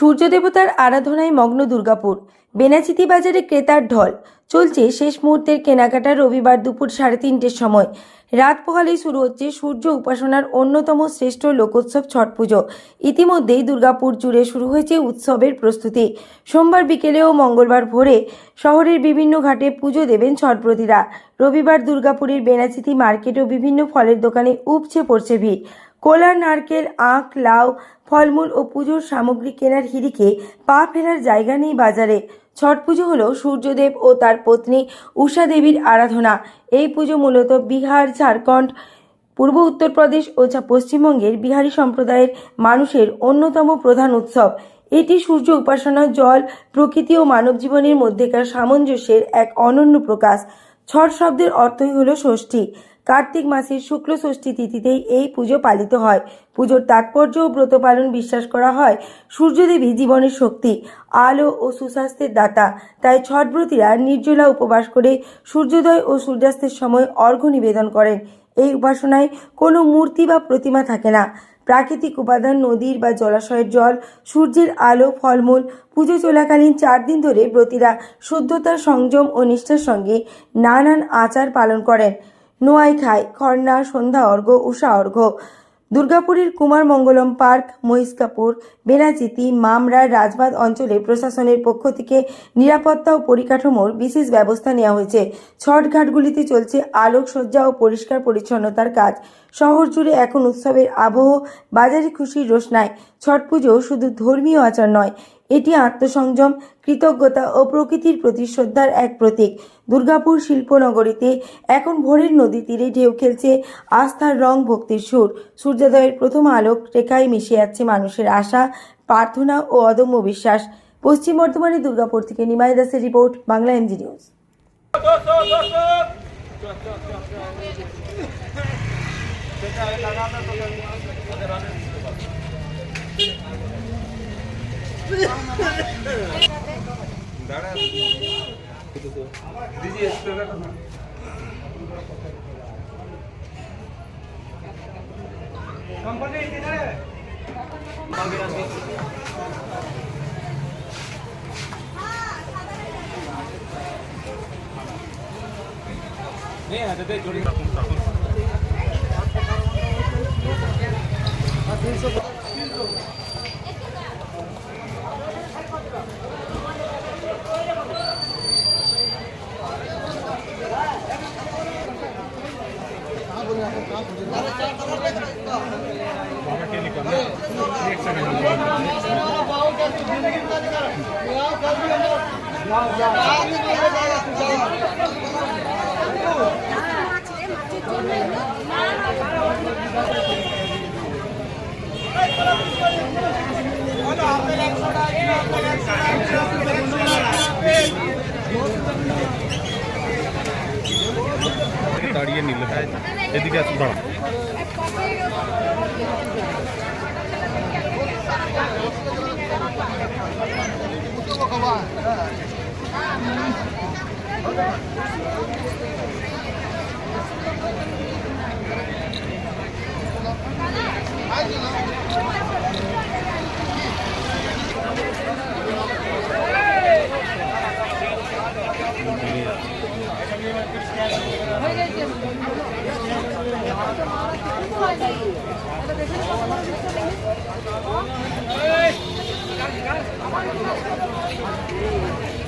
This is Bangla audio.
সূর্য দেবতার আরাধনায় মগ্ন দুর্গাপুর। বেনাচিতি বাজারে ক্রেতার ঢল। চলছে শেষ মুহূর্তের কেনাকাটা রবিবার দুপুর সাড়ে তিনটের সময়। রাত পোহালেই শুরু হচ্ছে সূর্য উপাসনার অন্যতম শ্রেষ্ঠ লোকোৎসব ছট পুজো। ইতিমধ্যেই দুর্গাপুর জুড়ে শুরু হয়েছে উৎসবের প্রস্তুতি। সোমবার বিকেলে ও মঙ্গলবার ভোরে শহরের বিভিন্ন ঘাটে পুজো দেবেন ছটপ্রতিরা রবিবার দুর্গাপুরের বেনাচিতি মার্কেট ও বিভিন্ন ফলের দোকানে উপচে পড়ছে ভিড়। কোলা নারকেল, আখ, লাউ, ফলমূল ও পুজোর সামগ্রী কেনার হিড়িকে পা ফেলার জায়গা নেই বাজারে। ছট পুজো হলো সূর্যদেব ও তার পত্নী উষা দেবীর আরাধনা। এই পুজো মূলত বিহার, ঝাড়খণ্ড, পূর্ব উত্তরপ্রদেশ ও পশ্চিমবঙ্গের বিহারি সম্প্রদায়ের মানুষের অন্যতম প্রধান উৎসব। এটি সূর্য উপাসনা, জল, প্রকৃতি ও মানব জীবনের মধ্যেকার সামঞ্জস্যের এক অনন্য প্রকাশ। ছট শব্দের অর্থই হল ষষ্ঠী। কার্তিক মাসের শুক্ল ষষ্ঠী তিথিতেই এই পুজো পালিত হয়। পুজোর তাৎপর্য ও ব্রত পালন বিশ্বাস করা হয় সূর্যদেবী জীবনের শক্তি, আলো ও সুস্বাস্থ্যের দাতা। তাই ছটব্রতীরা নির্জলা উপবাস করে সূর্যোদয় ও সূর্যাস্তের সময় অর্ঘ্য নিবেদন করেন। এই উপাসনায় কোনো মূর্তি বা প্রতিমা থাকে না। প্রাকৃতিক উপাদান নদীর বা জলাশয়ের জল, সূর্যের আলো, ফলমূল, পুজো চলাকালীন চার দিন ধরে ব্রতীরা শুদ্ধতার সংযম ও নিষ্ঠার সঙ্গে নানান আচার পালন করেন। নোয়াই খায় খর্না, সন্ধ্যা অর্ঘ্য উষা অর্ঘ্য দুর্গাপুরের কুমার মঙ্গলম পার্ক, মহিষকাপুর, বেনাচিতি মামরা রাজবাদ অঞ্চলে প্রশাসনের পক্ষ থেকে নিরাপত্তা ও পরিকাঠামোর বিশেষ ব্যবস্থা নেওয়া হয়েছে। ছট ঘাটগুলিতে চলছে আলোকসজ্জা ও পরিষ্কার পরিচ্ছন্নতার কাজ। শহর জুড়ে এখন উৎসবের আবহ, বাজারে খুশির রোশনায়। ছট পুজো শুধু ধর্মীয় আচার নয় এটি আত্মসংযম, কৃতজ্ঞতা ও প্রকৃতির প্রতি শ্রদ্ধার এক প্রতীক। দুর্গাপুর শিল্পনগরীতে এখন ভোরের নদী তীরে ঢেউ খেলছে আস্থার রং ভক্তির সুর। সূর্যোদয়ের প্রথম আলোক রেখায় মিশে যাচ্ছে মানুষের আশা, প্রার্থনা ও অদম্য বিশ্বাস। পশ্চিম বর্ধমানে দুর্গাপুর থেকে নিমাই দাসের রিপোর্ট, বাংলা এমজি নিউজ 네, 아, 네, 조리. 아, 300. দাঁড়িয়ে নিল। এদিকে আসুন দাঁড়া Hey!